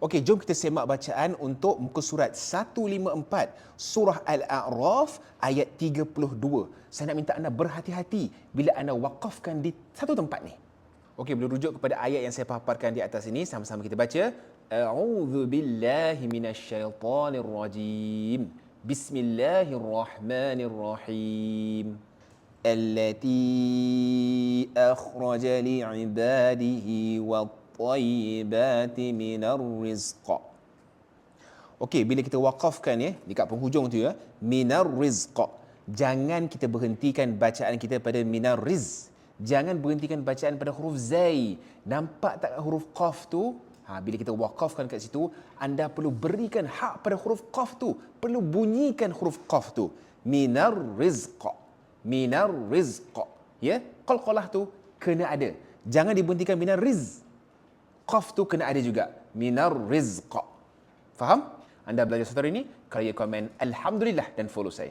Okey, jom kita semak bacaan untuk muka surat 154 surah Al-A'raf ayat 32. Saya nak minta anda berhati-hati bila anda wakafkan di satu tempat ni. Okey, boleh rujuk kepada ayat yang saya paparkan di atas ini sama-sama kita baca. A'udzu billahi minasyaitonir rajim. Bismillahirrahmanirrahim. التي أخرج لعباده الطيبات من الرزق Okey, bila kita wakafkan ya, dekat penghujung tu ya, minar rizq. Jangan kita berhentikan bacaan kita pada minar riz. Jangan berhentikan bacaan pada huruf zai. Nampak tak huruf qaf tu? Ha, bila kita wakafkan kat situ, anda perlu berikan hak pada huruf qaf tu. Perlu bunyikan huruf qaf tu. Minar rizq. Minar rizq. Ya, qalqalah tu kena ada. Jangan diberhentikan minar rizq. Qaf tu kena ada juga. Minar rizq. Faham? Anda belajar satu hari ini? Kalau komen Alhamdulillah dan follow saya.